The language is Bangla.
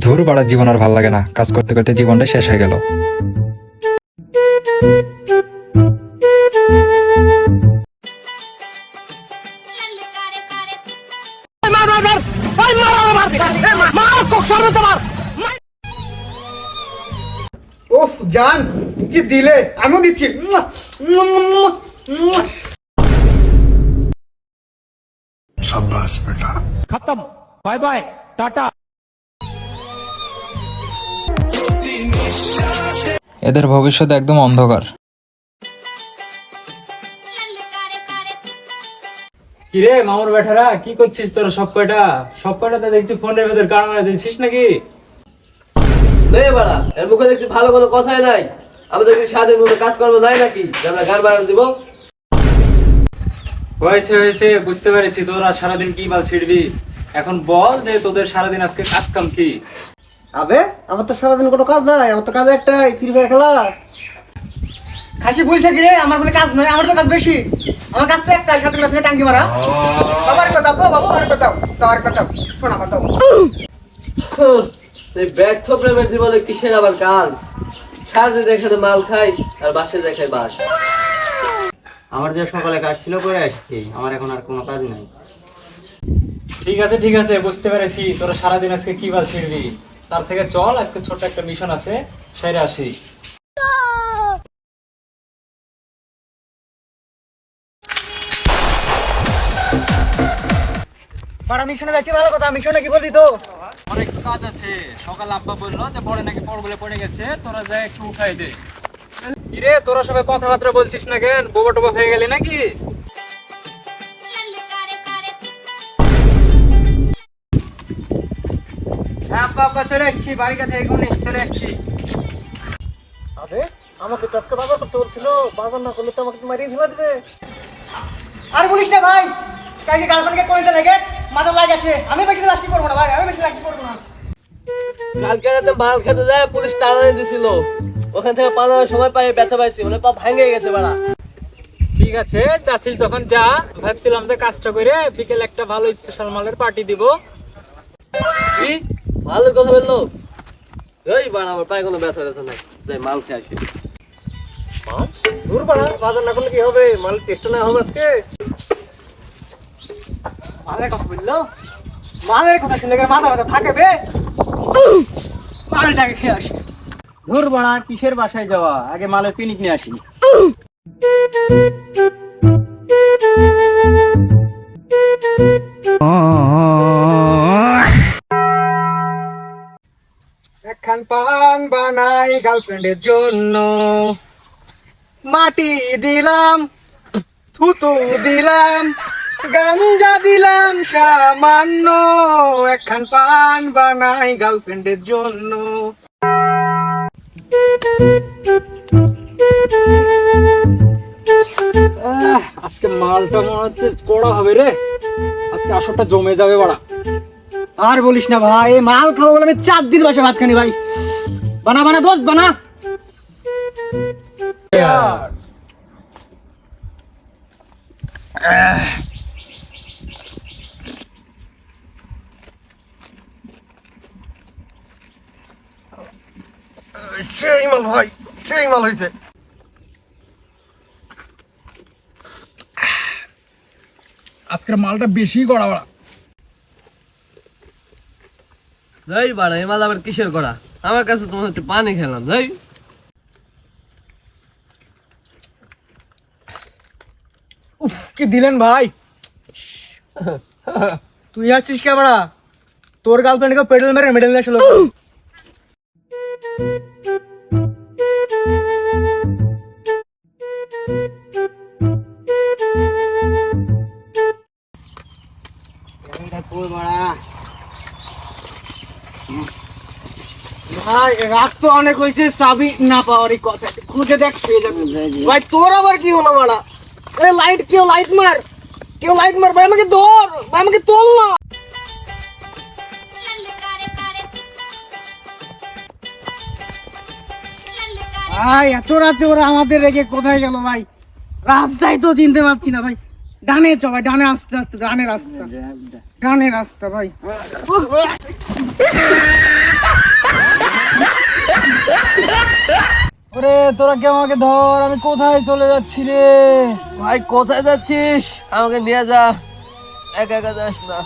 ধুর বাড়ার জীবন আর ভালো লাগে না। কাজ করতে করতে জীবনটা শেষ হয়ে গেল। ওফ জান কি দিলে? আমিও দিচ্ছি। সাব্বাস বেটা। খতম। Bye bye tata. এদের ভবিষ্যৎ একদম অন্ধকার। কিরে মামুর বেঠারা কি করছিস তোর সব কয়টা? সব কয়টাতে দেখছি ফোনের ভেতর কারণ দিচ্ছিস নাকি? নে বাড়া এর মুখে দেখছি ভালো কোনো কথাই নাই। আমাদের কি স্বাধীন কোনো কাজকর্ম নাই নাকি? যে আমরা গান বাড়ানো দিব। হয়েছে হয়েছে বুঝতে পেরেছি। তোরা সারাদিন কি বাল ছিড়বি? এখন বল যে তোদের সারাদিন আজকে কাজ কাম কি। আবে আমার তো সারাদিন কোনো কাজ নাই আমার তো কাজ একটাই ফ্রি ফায়ার খেলা। খাসি বলছে কি রে আমার বলে কাজ নাই আমার তো কাজ বেশি। আমার কাজ তো একটাই সাথে ক্লাসে টাঙ্কি মারা। বাবা আরেকটা দাও তো, বাবা আরেকটা দাও দাও আরেকটা দাও শোন আমার দাও এই ব্যর্থ প্রেমের জীবনে কিসের আবার কাজ? সারাদিন একসাথে মাল খাই আর বাসে দেখাই বাস। আমার যে সকালে কাজ ছিল করে আসছি আমার এখন আর কোনো কাজ নাই। ঠিক আছে ঠিক আছে বুঝতে পেরেছি। তোরা সারাদিন আজকে কি বাল ছিড়বি? তার থেকে চল আজকে ছোট্ট একটা মিশন আছে সেরে আসি। পাড়া মিশনে যাচ্ছি ভালো কথা। মিশনে কি বলবি তো? অনেক কাজ আছে। সকাল আব্বা বলল যে পড়ে নাকি পড় বলে পড়ে গেছে তোরা যা একটু উঠাই দে। কিরে তোরা সবাই কথাবার্তা বলছিস না কেন? বোবা টোবা হয়ে গেলি নাকি? হ্যাঁ বাবা চলে আসছি বাড়ি কাছে এগুলি চলে আসছি। আবে আমাকে তো আজকে বাজার করতে বলছিল বাজার না করলে তো আমাকে মারিয়ে ফেলে দেবে। আর বলিস না ভাই কালকে গার্লফ্রেন্ডকে লেগে মাথার লাগ আছে। আমি বেশি লাস্টি করব না ভাই আমি বেশি লাস্টি করব না। কালকে রাতে মাল খেতে যায় পুলিশ তাড়া দিছিল। ওখান থেকে পালানোর সময় পাই ব্যথা পাইছি মানে পা ভাঙে গেছে বাড়া। ঠিক আছে চাচির যখন যা ভাবছিলাম যে কাজটা করে বিকেল একটা ভালো স্পেশাল মালের পার্টি দিব। ভালো কথা বলল? এই বাড়া আমার পায়ে কোনো ব্যথা ব্যথা নাই। যাই মাল খেয়ে আসি। দূর পাড়া বাজার না করলে কি হবে? মাল টেস্ট না হবে আজকে? মালের কথা বলল? মালের কথা শুনলে কি মাথা ব্যথা থাকে বে। মালটাকে খেয়ে আসি। ধুর বাড়া কিসের বাসায় যাওয়া? আগে মালের পিনিক নিয়ে আসি। একখান পান বানাই গার্লফ্রেন্ডের জন্য। মাটি দিলাম, থুতু দিলাম, গাঞ্জা দিলাম সামান্য। একখান পান বানাই গার্লফ্রেন্ডের জন্য। আজকে মালটা মনে হচ্ছে কড়া হবে রে। আজকে আসরটা জমে যাবে বাড়া। আর বলিস না ভাই মাল খাব বলে আমি চার দিন বসে ভাত খানি ভাই। বানা বানা দোস্ত বানা। ভাই আজকের মালটা বেশি কড়া বাড়া যাই বাড়া এই মাল আবার কিসের করা আমার কাছে তোমার হচ্ছে পানি খেলাম যাই উফ কি দিলেন ভাই? তুই আসছিস কে বাড়া? তোর গার্লফ্রেন্ডকে পেডেল মেরে মেডেল নিয়ে আসলো ভাই রাত তো অনেক হয়েছে চাবি না পাওয়ারই কথা। খুঁজে দেখ পেয়ে যাবে। ভাই তোর আবার কি হলো এ লাইট কেউ লাইট মার? কেউ লাইট মার? ভাই আমাকে ধর! ভাই আমাকে তোল না! ভাই এত রাতে ওরা আমাদের রেখে কোথায় গেল ভাই? রাস্তায় তো চিনতে পারছি না ভাই। ডানে চ ভাই ডানে আস্তে আস্তে ডানে রাস্তা। ডানে রাস্তা ভাই। ওরে তোরা কি আমাকে ধর? আমি কোথায় চলে যাচ্ছি রে? ভাই কোথায় যাচ্ছিস? আমাকে নিয়ে যা। একা একা যাস না।